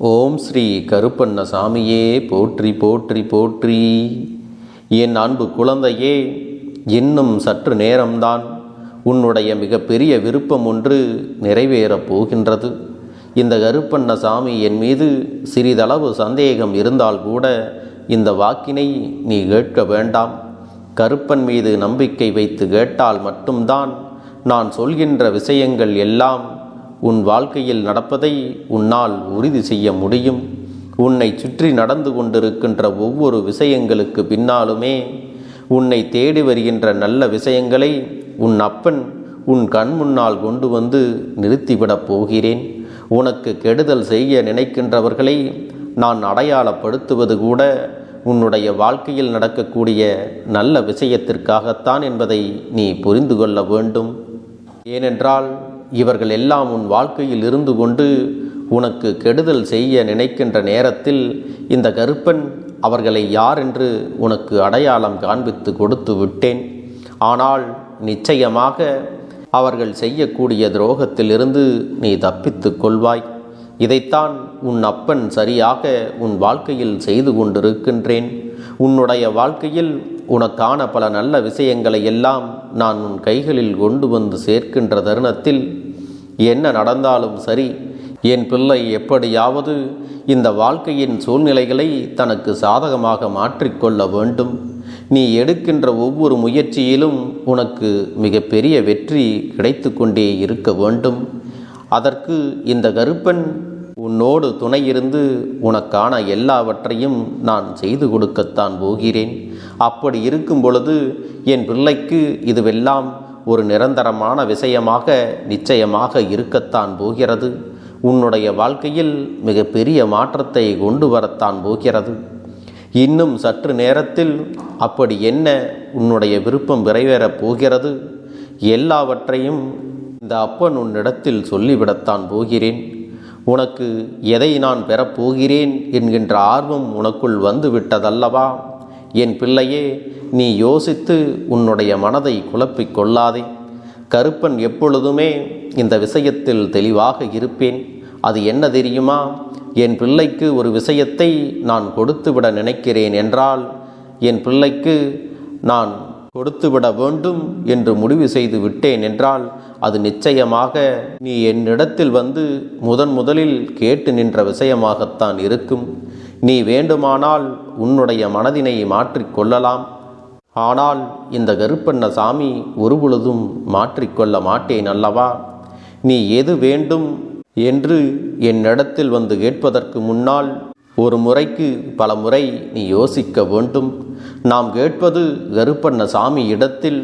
ஓம் ஸ்ரீ கருப்பண்ண சாமியே போற்றி போற்றி போற்றி. என் அன்பு குழந்தையே இன்னும் சற்று நேரம்தான் உன்னுடைய மிகப்பெரிய விருப்பம் ஒன்று நிறைவேறப் போகின்றது. இந்த கருப்பண்ண சாமி என் மீது சிறிதளவு சந்தேகம் இருந்தால் கூட இந்த வாக்கினை நீ கேட்க வேண்டாம். கருப்பன் மீது நம்பிக்கை வைத்து கேட்டால் மட்டும்தான் நான் சொல்கின்ற விஷயங்கள் எல்லாம் உன் வாழ்க்கையில் நடப்பதை உன்னால் உறுதி செய்ய முடியும். உன்னை சுற்றி நடந்து கொண்டிருக்கின்ற ஒவ்வொரு விஷயங்களுக்கு பின்னாலுமே உன்னை தேடி வருகின்ற நல்ல விஷயங்களை உன் அப்பன் உன் கண் முன்னால் கொண்டு வந்து நிறுத்திவிடப் போகிறேன். உனக்கு கெடுதல் செய்ய நினைக்கின்றவர்களை நான் அடையாளப்படுத்துவது கூட உன்னுடைய வாழ்க்கையில் நடக்கக்கூடிய நல்ல விஷயத்திற்காகத்தான் என்பதை நீ புரிந்து கொள்ள வேண்டும். ஏனென்றால் இவர்கள் எல்லாம் உன் வாழ்க்கையில் இருந்து கொண்டு உனக்கு கெடுதல் செய்ய நினைக்கின்ற நேரத்தில் இந்த கருப்பன் அவர்களை யார் என்று உனக்கு அடையாளம் காண்பித்து கொடுத்து விட்டேன். ஆனால் நிச்சயமாக அவர்கள் செய்யக்கூடிய துரோகத்திலிருந்து நீ தப்பித்து கொள்வாய். இதைத்தான் உன் அப்பன் சரியாக உன் வாழ்க்கையில் செய்து கொண்டிருக்கின்றேன். உன்னுடைய வாழ்க்கையில் உனக்கான பல நல்ல விஷயங்களை எல்லாம் நான் உன் கைகளில் கொண்டு வந்து சேர்க்கின்ற தருணத்தில் என்ன நடந்தாலும் சரி என் பிள்ளை எப்படியாவது இந்த வாழ்க்கையின் சூழ்நிலைகளை தனக்கு சாதகமாக மாற்றிக்கொள்ள வேண்டும். நீ எடுக்கின்ற ஒவ்வொரு முயற்சியிலும் உனக்கு மிகப்பெரிய வெற்றி கிடைத்து கொண்டே இருக்க வேண்டும். அதற்கு இந்த கருப்பன் உன்னோடு துணையிருந்து உனக்கான எல்லாவற்றையும் நான் செய்து கொடுக்கத்தான் போகிறேன். அப்படி இருக்கும் பொழுது என் பிள்ளைக்கு இதுவெல்லாம் ஒரு நிரந்தரமான விஷயமாக நிச்சயமாக இருக்கத்தான் போகிறது. உன்னுடைய வாழ்க்கையில் மிகப்பெரிய மாற்றத்தை கொண்டு வரத்தான் போகிறது. இன்னும் சற்று நேரத்தில் அப்படி என்ன உன்னுடைய விருப்பம் நிறைவேறப் போகிறது? எல்லாவற்றையும் இந்த அப்பன் உன்னிடத்தில் சொல்லிவிடத்தான் போகிறேன். உனக்கு எதை நான் பெறப்போகிறேன் என்கின்ற ஆர்வம் உனக்குள் வந்து விட்டதல்லவா என் பிள்ளையே நீ யோசித்து உன்னுடைய மனதை குழப்பிக் கொள்ளாதே. கருப்பன் எப்பொழுதுமே இந்த விஷயத்தில் தெளிவாக இருப்பேன். அது என்ன தெரியுமா? என் பிள்ளைக்கு ஒரு விஷயத்தை நான் கொடுத்துவிட நினைக்கிறேன் என்றால் என் பிள்ளைக்கு நான் கொடுத்துவிட வேண்டும் என்று முடிவு செய்து விட்டேன் என்றால் அது நிச்சயமாக நீ என்னிடத்தில் வந்து முதன் முதலில் கேட்டு நின்ற விஷயமாகத்தான் இருக்கும். நீ வேண்டுமானால் உன்னுடைய மனதினை மாற்றிக்கொள்ளலாம் ஆனால் இந்த கருப்பண்ண சாமி ஒருபொழுதும் மாற்றிக்கொள்ள மாட்டேன் அல்லவா? நீ எது வேண்டும் என்று என்னிடத்தில் வந்து கேட்பதற்கு முன்னால் ஒரு முறைக்கு பல முறை நீ யோசிக்க வேண்டும். நாம் கேட்பது கருப்பண்ண சாமி இடத்தில்.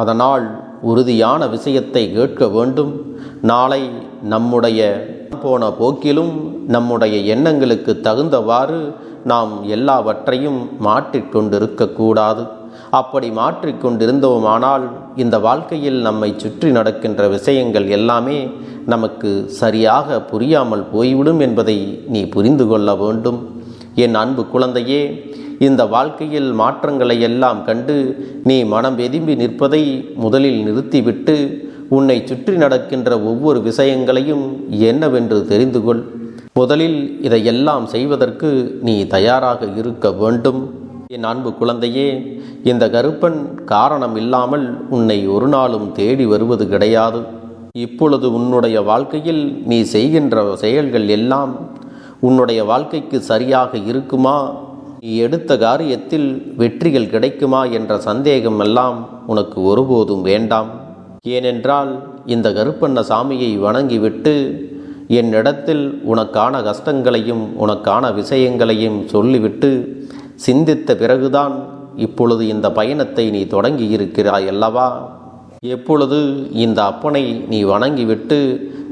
அதனால் உறுதியான விஷயத்தை கேட்க வேண்டும். நாளை நம்முடைய போன போக்கிலும் நம்முடைய எண்ணங்களுக்கு தகுந்தவாறு நாம் எல்லாவற்றையும் மாற்றிக்கொண்டிருக்கக்கூடாது. அப்படி மாற்றிக்கொண்டிருந்தோமானால் இந்த வாழ்க்கையில் நம்மை சுற்றி நடக்கின்ற விஷயங்கள் எல்லாமே நமக்கு சரியாக புரியாமல் போய்விடும் என்பதை நீ புரிந்து கொள்ள வேண்டும். என் அன்பு குழந்தையே இந்த வாழ்க்கையில் மாற்றங்களை எல்லாம் கண்டு நீ மனம் வெதும்பி நிற்பதை முதலில் நிறுத்திவிட்டு உன்னை சுற்றி நடக்கின்ற ஒவ்வொரு விஷயங்களையும் என்னவென்று தெரிந்து கொள். முதலில் இதையெல்லாம் செய்வதற்கு நீ தயாராக இருக்க வேண்டும். என் அன்பு குழந்தையே இந்த கருப்பன் காரணம் இல்லாமல் உன்னை ஒரு நாளும் தேடி வருவது கிடையாது. இப்பொழுது உன்னுடைய வாழ்க்கையில் நீ செய்கின்ற செயல்கள் எல்லாம் உன்னுடைய வாழ்க்கைக்கு சரியாக இருக்குமா? நீ எடுத்த காரியத்தில் வெற்றிகள் கிடைக்குமா என்ற சந்தேகம் எல்லாம் உனக்கு ஒருபோதும் வேண்டாம். ஏனென்றால் இந்த கருப்பண்ண சாமியை வணங்கிவிட்டு என்னிடத்தில் உனக்கான கஷ்டங்களையும் உனக்கான விஷயங்களையும் சொல்லிவிட்டு சிந்தித்த பிறகுதான் இப்பொழுது இந்த பயணத்தை நீ தொடங்கி இருக்கிறாய் அல்லவா? எப்பொழுது இந்த அப்பனை நீ வணங்கிவிட்டு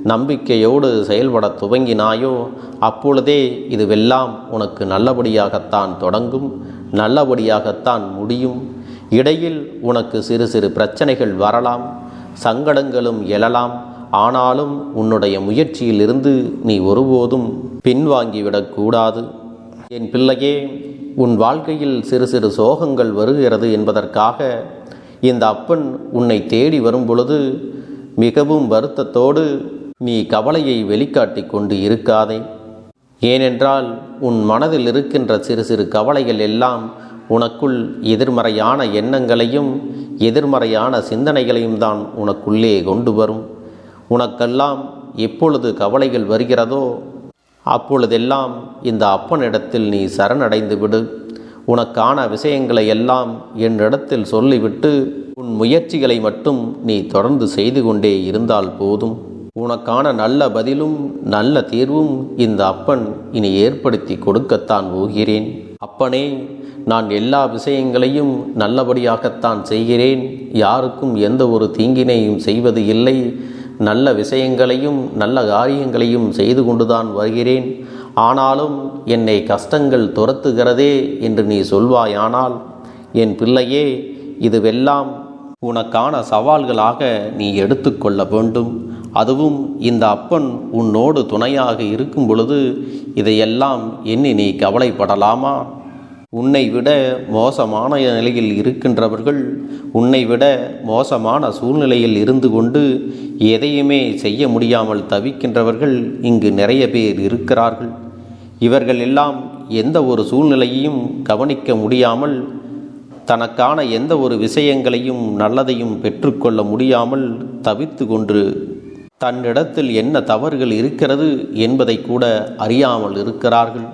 நம்பிக்கையோடு செயல்பட துவங்கினாயோ அப்பொழுதே இதுவெல்லாம் உனக்கு நல்லபடியாகத்தான் தொடங்கும் நல்லபடியாகத்தான் முடியும். இடையில் உனக்கு சிறு சிறு பிரச்சனைகள் வரலாம் சங்கடங்களும் எழலாம். ஆனாலும் உன்னுடைய முயற்சியிலிருந்து நீ ஒருபோதும் பின்வாங்கிவிடக்கூடாது என் பிள்ளையே உன் வாழ்க்கையில் சிறு சிறு சோகங்கள் வருகிறது என்பதற்காக இந்த அப்பன் உன்னை தேடி வரும் பொழுது மிகவும் வருத்தத்தோடு நீ கவலையை வெளிக்காட்டி கொண்டு இருக்காதே. ஏனென்றால் உன் மனதில் இருக்கின்ற சிறு சிறு கவலைகள் எல்லாம் உனக்குள் எதிர்மறையான எண்ணங்களையும் எதிர்மறையான சிந்தனைகளையும் தான் உனக்குள்ளே கொண்டு வரும். உனக்கெல்லாம் எப்பொழுது கவலைகள் வருகிறதோ அப்பொழுதெல்லாம் இந்த அப்பனிடத்தில் நீ சரணடைந்து விடு உனக்கான விஷயங்களை எல்லாம் என்னிடத்தில் சொல்லிவிட்டு உன் முயற்சிகளை மட்டும் நீ தொடர்ந்து செய்து கொண்டே இருந்தால் போதும். உனக்கான நல்ல பதிலும் நல்ல தீர்வும் இந்த அப்பன் இனி ஏற்படுத்தி கொடுக்கத்தான் போகிறேன். அப்பனே நான் எல்லா விஷயங்களையும் நல்லபடியாகத்தான் செய்கிறேன். யாருக்கும் எந்த ஒரு தீங்கினையும் செய்வது இல்லை. நல்ல விஷயங்களையும் நல்ல காரியங்களையும் செய்து கொண்டுதான் வருகிறேன். ஆனாலும் என்னை கஷ்டங்கள் துரத்துகிறதே என்று நீ சொல்வாயானால் என் பிள்ளையே இதுவெல்லாம் உனக்கான சவால்களாக நீ எடுத்துக்கொள்ள வேண்டும். அதுவும் இந்த அப்பன் உன்னோடு துணையாக இருக்கும் பொழுது இதையெல்லாம் எண்ணி நீ கவலைப்படலாமா? உன்னை விட மோசமான நிலையில் இருக்கின்றவர்கள் உன்னை விட மோசமான சூழ்நிலையில் இருந்து கொண்டு எதையுமே செய்ய முடியாமல் தவிக்கின்றவர்கள் இங்கு நிறைய பேர் இருக்கிறார்கள். இவர்கள் எல்லாம் எந்த ஒரு சூழ்நிலையையும் கவனிக்க முடியாமல் தனக்கான எந்த ஒரு விஷயங்களையும் நல்லதையும் பெற்றுக்கொள்ள முடியாமல் தவித்து கொண்டு தன்னிடத்தில் என்ன தவறுகள் இருக்கிறது என்பதை கூட அறியாமல் இருக்கிறார்கள்.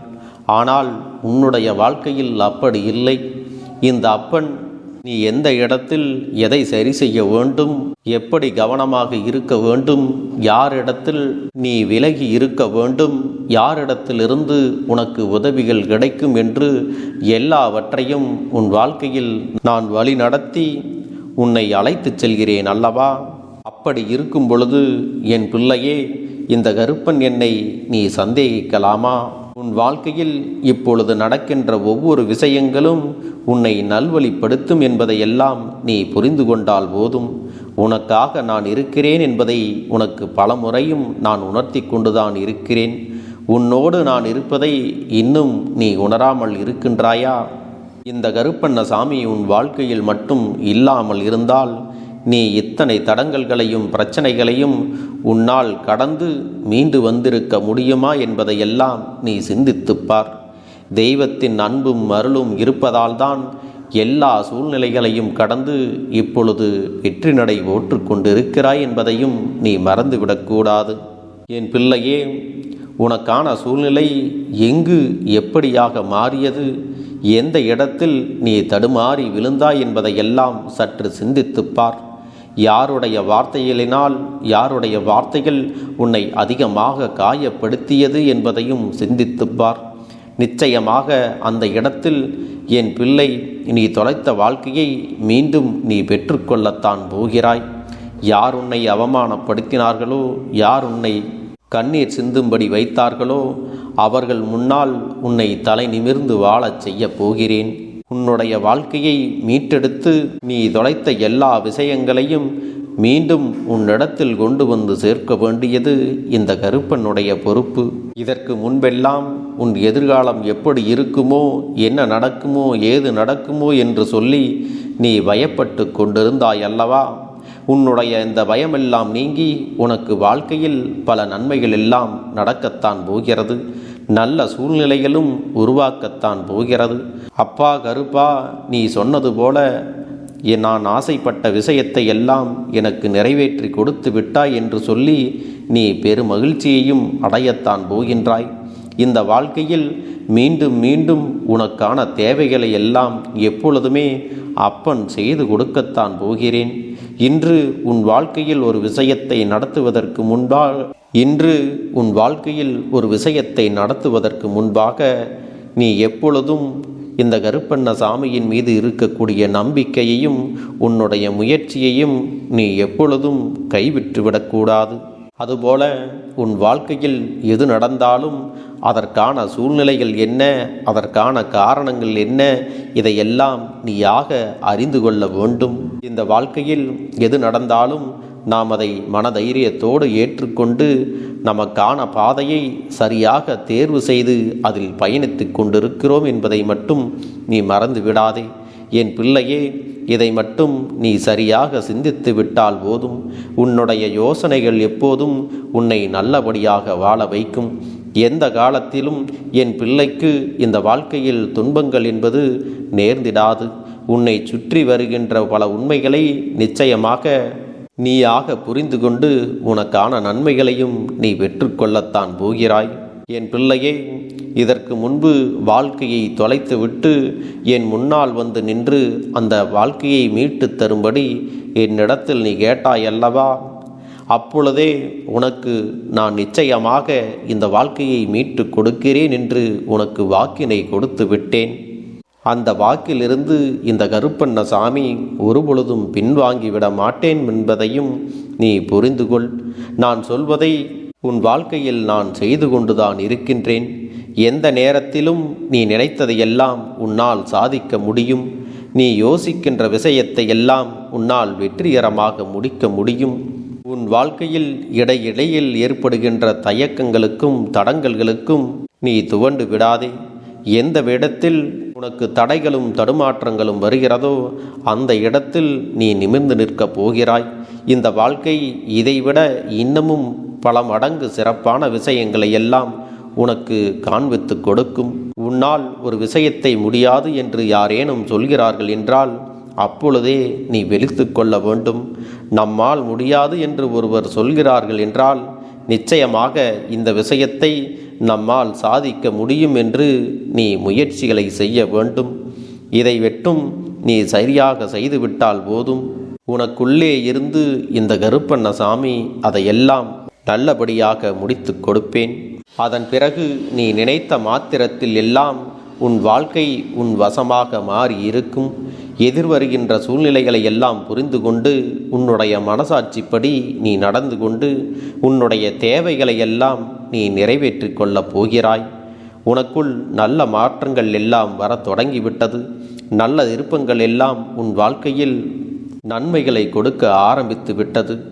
ஆனால் உன்னுடைய வாழ்க்கையில் அப்படி இல்லை. இந்த அப்பன் நீ எந்த இடத்தில் எதை சரி செய்ய வேண்டும்? எப்படி கவனமாக இருக்க வேண்டும்? யாரிடத்தில் நீ விலகி இருக்க வேண்டும்? யாரிடத்திலிருந்து உனக்கு உதவிகள் கிடைக்கும் என்று எல்லாவற்றையும் உன் வாழ்க்கையில் நான் வழி நடத்தி உன்னை அழைத்துச் செல்கிறேன் அல்லவா? அப்படி இருக்கும் பொழுது என் பிள்ளையே இந்த கருப்பன் என்னை நீ சந்தேகிக்கலாமா? உன் வாழ்க்கையில் இப்பொழுது நடக்கின்ற ஒவ்வொரு விஷயங்களும் உன்னை நல்வழிப்படுத்தும் என்பதையெல்லாம் நீ புரிந்து கொண்டால் போதும். உனக்காக நான் இருக்கிறேன் என்பதை உனக்கு பல முறையும் நான் உணர்த்தி கொண்டுதான் இருக்கிறேன். உன்னோடு நான் இருப்பதை இன்னும் நீ உணராமல் இருக்கின்றாயா? இந்த கருப்பண்ண சாமி உன் வாழ்க்கையில் மட்டும் இல்லாமல் இருந்தால் நீ இத்தனை தடங்கல்களையும் பிரச்சனைகளையும் உன்னால் கடந்து மீண்டு வந்திருக்க முடியுமா என்பதையெல்லாம் நீ சிந்தித்துப்பார். தெய்வத்தின் அன்பும் அருளும் இருப்பதால்தான் எல்லா சூழ்நிலைகளையும் கடந்து இப்பொழுது வெற்றி நடை ஓற்றுக்கொண்டிருக்கிறாய் என்பதையும் நீ மறந்துவிடக்கூடாது என் பிள்ளையே உனக்கான சூழ்நிலை எங்கு எப்படியாக மாறியது எந்த இடத்தில் நீ தடுமாறி விழுந்தாய் என்பதையெல்லாம் சற்று சிந்தித்துப்பார். யாருடைய வார்த்தைகளினால் யாருடைய வார்த்தைகள் உன்னை அதிகமாக காயப்படுத்தியது என்பதையும் சிந்தித்துப்பார் நிச்சயமாக அந்த இடத்தில் என் பிள்ளை நீ தொலைத்த வாழ்க்கையை மீண்டும் நீ பெற்றுக்கொள்ளத்தான் போகிறாய். யார் உன்னை அவமானப்படுத்தினார்களோ யார் உன்னை கண்ணீர் சிந்தும்படி வைத்தார்களோ அவர்கள் முன்னால் உன்னை தலை நிமிர்ந்து வாழச் செய்யப் போகிறேன். உன்னுடைய வாழ்க்கையை மீட்டெடுத்து நீ தொலைத்த எல்லா விஷயங்களையும் மீண்டும் உன்னிடத்தில் கொண்டு வந்து சேர்க்க வேண்டியது இந்த கருப்பனுடைய பொறுப்பு. இதற்கு முன்பெல்லாம் உன் எதிர்காலம் எப்படி இருக்குமோ என்ன நடக்குமோ ஏது நடக்குமோ என்று சொல்லி நீ பயப்பட்டு கொண்டிருந்தாய் அல்லவா உன்னுடைய இந்த பயமெல்லாம் நீங்கி உனக்கு வாழ்க்கையில் பல நன்மைகள் எல்லாம் நடக்கத்தான் போகிறது. நல்ல சூழ்நிலைகளும் உருவாக்கத்தான் போகிறது. அப்பா கருப்பா நீ சொன்னது போல நான் ஆசைப்பட்ட விஷயத்தை எல்லாம் எனக்கு நிறைவேற்றி கொடுத்து விட்டாய் என்று சொல்லி நீ பெருமகிழ்ச்சியையும் அடையத்தான் போகின்றாய். இந்த வாழ்க்கையில் மீண்டும் மீண்டும் உனக்கான தேவைகளை எல்லாம் எப்பொழுதுமே அப்பன் செய்து கொடுக்கத்தான் போகிறேன். இன்று உன் வாழ்க்கையில் ஒரு விஷயத்தை நடத்துவதற்கு முன்பாக இன்று உன் வாழ்க்கையில் ஒரு விஷயத்தை நடத்துவதற்கு முன்பாக நீ எப்பொழுதும் இந்த கருப்பண்ண சாமியின் மீது இருக்கக்கூடிய நம்பிக்கையையும் உன்னுடைய முயற்சியையும் நீ எப்பொழுதும் கைவிட்டுவிடக்கூடாது அதுபோல உன் வாழ்க்கையில் எது நடந்தாலும் அதற்கான சூழ்நிலைகள் என்ன அதற்கான காரணங்கள் என்ன இதையெல்லாம் நீயாக அறிந்து கொள்ள வேண்டும். இந்த வாழ்க்கையில் எது நடந்தாலும் நாம் அதை மனதைரியத்தோடு ஏற்றுக்கொண்டு நமக்கான பாதையை சரியாக தேர்வு செய்து அதில் பயணித்து கொண்டிருக்கிறோம் என்பதை மட்டும் நீ மறந்து விடாதே. என் பிள்ளையே இதை மட்டும் நீ சரியாக சிந்தித்து விட்டால் போதும். உன்னுடைய யோசனைகள் எப்போதும் உன்னை நல்லபடியாக வாழ வைக்கும். எந்த காலத்திலும் என் பிள்ளைக்கு இந்த வாழ்க்கையில் துன்பங்கள் என்பது நேர்ந்திடாது. உன்னை சுற்றி வருகின்ற பல உண்மைகளை நிச்சயமாக நீயாக புரிந்து கொண்டு உனக்கான நன்மைகளையும் நீ பெற்றுக்கொள்ளத்தான் போகிறாய். என் பிள்ளையே இதற்கு முன்பு வாழ்க்கையை தொலைத்துவிட்டு என் முன்னால் வந்து நின்று அந்த வாழ்க்கையை மீட்டு தரும்படி என்னிடத்தில் நீ கேட்டாய் அல்லவா அப்பொழுதே உனக்கு நான் நிச்சயமாக இந்த வாழ்க்கையை மீட்டு கொடுக்கிறேன் என்று உனக்கு வாக்கினை கொடுத்து விட்டேன். அந்த வாக்கிலிருந்து இந்த கருப்பண்ண சாமி ஒருபொழுதும் பின்வாங்கிவிட மாட்டேன் என்பதையும் நீ புரிந்து கொள். நான் சொல்வதை உன் வாழ்க்கையில் நான் செய்து கொண்டுதான் இருக்கின்றேன். எந்த நேரத்திலும் நீ நினைத்ததையெல்லாம் உன்னால் சாதிக்க முடியும். நீ யோசிக்கின்ற விஷயத்தை எல்லாம் உன்னால் வெற்றிகரமாக முடிக்க முடியும். உன் வாழ்க்கையில் இடையிடையில் ஏற்படுகின்ற தயக்கங்களுக்கும் தடங்கல்களுக்கும் நீ துவண்டு விடாதே. எந்த இடத்தில் உனக்கு தடைகளும் தடுமாற்றங்களும் வருகிறதோ அந்த இடத்தில் நீ நிமிர்ந்து நிற்கப் போகிறாய். இந்த வாழ்க்கை இதைவிட இன்னமும் பல மடங்கு சிறப்பான விஷயங்களை எல்லாம் உனக்கு காண்பித்து கொடுக்கும். உன்னால் ஒரு விஷயத்தை முடியாது என்று யாரேனும் சொல்கிறார்கள் என்றால் அப்பொழுதே நீ வெளித்து கொள்ள வேண்டும். நம்மால் முடியாது என்று ஒருவர் சொல்கிறார்கள் என்றால் நிச்சயமாக இந்த விஷயத்தை நம்மால் சாதிக்க முடியும் என்று நீ முயற்சிகளை செய்ய வேண்டும். இதை வெட்டும் நீ சரியாக செய்துவிட்டால் போதும். உனக்குள்ளே இருந்து இந்த கருப்பண்ண சாமி அதையெல்லாம் நல்லபடியாக முடித்து கொடுப்பேன். அதன் பிறகு நீ நினைத்த மாத்திரத்தில் எல்லாம் உன் வாழ்க்கை உன் வசமாக மாறி இருக்கும் எதிர்வருகின்ற சூழ்நிலைகளை எல்லாம் புரிந்து கொண்டு உன்னுடைய மனசாட்சிப்படி நீ நடந்து கொண்டு உன்னுடைய தேவைகளை எல்லாம் நீ நிறைவேற்றிக் கொள்ளப் போகிறாய். உனக்குள் நல்ல மாற்றங்கள் எல்லாம் வரத் தொடங்கிவிட்டது. நல்ல விருப்பங்கள் எல்லாம் உன் வாழ்க்கையில் நன்மைகளை கொடுக்க ஆரம்பித்து விட்டது.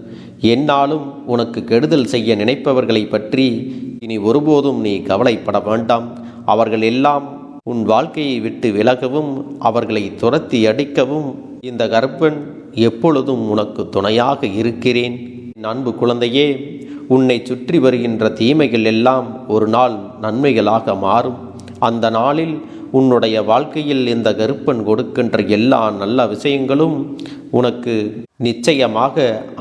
என்னாலும் உனக்கு கெடுதல் செய்ய நினைப்பவர்களை பற்றி இனி ஒருபோதும் நீ கவலைப்பட வேண்டாம். அவர்கள் எல்லாம் உன் வாழ்க்கையை விட்டு விலகவும் அவர்களை துரத்தி அடிக்கவும் இந்த கர்ப்பன் எப்பொழுதும் உனக்கு துணையாக இருக்கிறேன். அன்பு குழந்தையே உன்னை சுற்றி வருகின்ற தீமைகள் எல்லாம் ஒரு நாள் நன்மைகளாக மாறும். அந்த நாளில் உன்னுடைய வாழ்க்கையில் இந்த கருப்பன் கொடுக்கின்ற எல்லா நல்ல விஷயங்களும் உனக்கு நிச்சயமாக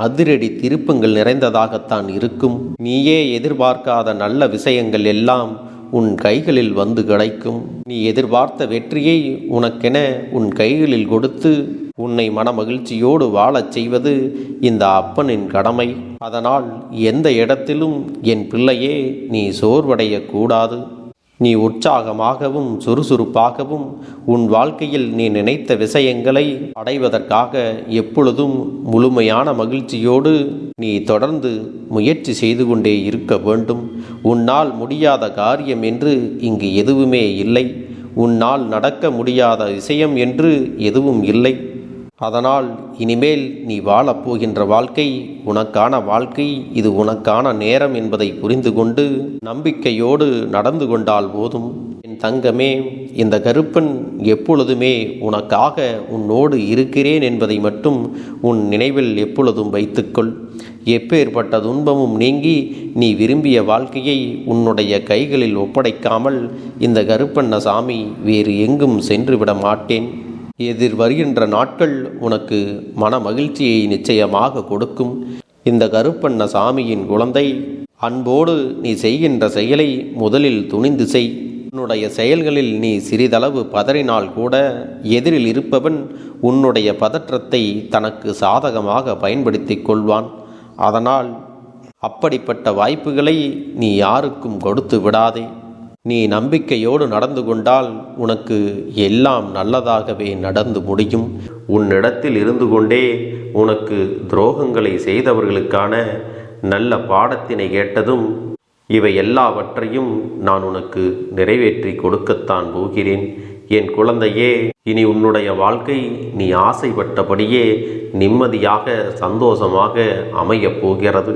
அதிரடி திருப்பங்கள் நிறைந்ததாகத்தான் இருக்கும். நீயே எதிர்பார்க்காத நல்ல விஷயங்கள் எல்லாம் உன் கைகளில் வந்து கிடைக்கும். நீ எதிர்பார்த்த வெற்றியை உனக்கென உன் கைகளில் கொடுத்து உன்னை மனமகிழ்ச்சியோடு வாழச் செய்வது இந்த அப்பனின் கடமை. அதனால் எந்த இடத்திலும் என் பிள்ளையே நீ சோர்வடையக்கூடாது நீ உற்சாகமாகவும் சுறுசுறுப்பாகவும் உன் வாழ்க்கையில் நீ நினைத்த விஷயங்களை அடைவதற்காக எப்பொழுதும் முழுமையான மகிழ்ச்சியோடு நீ தொடர்ந்து முயற்சி செய்து கொண்டே இருக்க வேண்டும். உன்னால் முடியாத காரியம் என்று இங்கு எதுவுமே இல்லை. உன்னால் நடக்க முடியாத விஷயம் என்று எதுவும் இல்லை. அதனால் இனிமேல் நீ வாழப்போகின்ற வாழ்க்கை உனக்கான வாழ்க்கை இது உனக்கான நேரம் என்பதை புரிந்து கொண்டு நம்பிக்கையோடு நடந்து கொண்டால் போதும். என் தங்கமே இந்த கருப்பன் எப்பொழுதுமே உனக்காக உன்னோடு இருக்கிறேன் என்பதை மட்டும் உன் நினைவில் எப்பொழுதும் வைத்துக்கொள். எப்பேற்பட்ட துன்பமும் நீங்கி நீ விரும்பிய வாழ்க்கையை உன்னுடைய கைகளில் ஒப்படைக்காமல் இந்த கருப்பண்ண சாமி வேறு எங்கும் சென்று விட மாட்டேன். எதிர் வருகின்ற நாட்கள் உனக்கு மன மகிழ்ச்சியை நிச்சயமாக கொடுக்கும். இந்த கருப்பண்ண சாமியின் குழந்தை அன்போடு நீ செய்கின்ற செயலை முதலில் துணிந்து செய். உன்னுடைய செயல்களில் நீ சிறிதளவு பதறினால் கூட எதிரில் இருப்பவன் உன்னுடைய பதற்றத்தை தனக்கு சாதகமாக பயன்படுத்திக் கொள்வான். அதனால் அப்படிப்பட்ட வாய்ப்புகளை நீ யாருக்கும் கொடுத்து விடாதே. நீ நம்பிக்கையோடு நடந்து கொண்டால் உனக்கு எல்லாம் நல்லதாகவே நடந்து முடியும். உன்னிடத்தில் இருந்து கொண்டே உனக்கு துரோகங்களை செய்தவர்களுக்கான நல்ல பாடத்தினை கேட்டதும் இவை எல்லாவற்றையும் நான் உனக்கு நிறைவேற்றி கொடுக்கத்தான் போகிறேன். என் குழந்தையே இனி உன்னுடைய வாழ்க்கை நீ ஆசைப்பட்டபடியே நிம்மதியாக சந்தோஷமாக அமையப் போகிறது.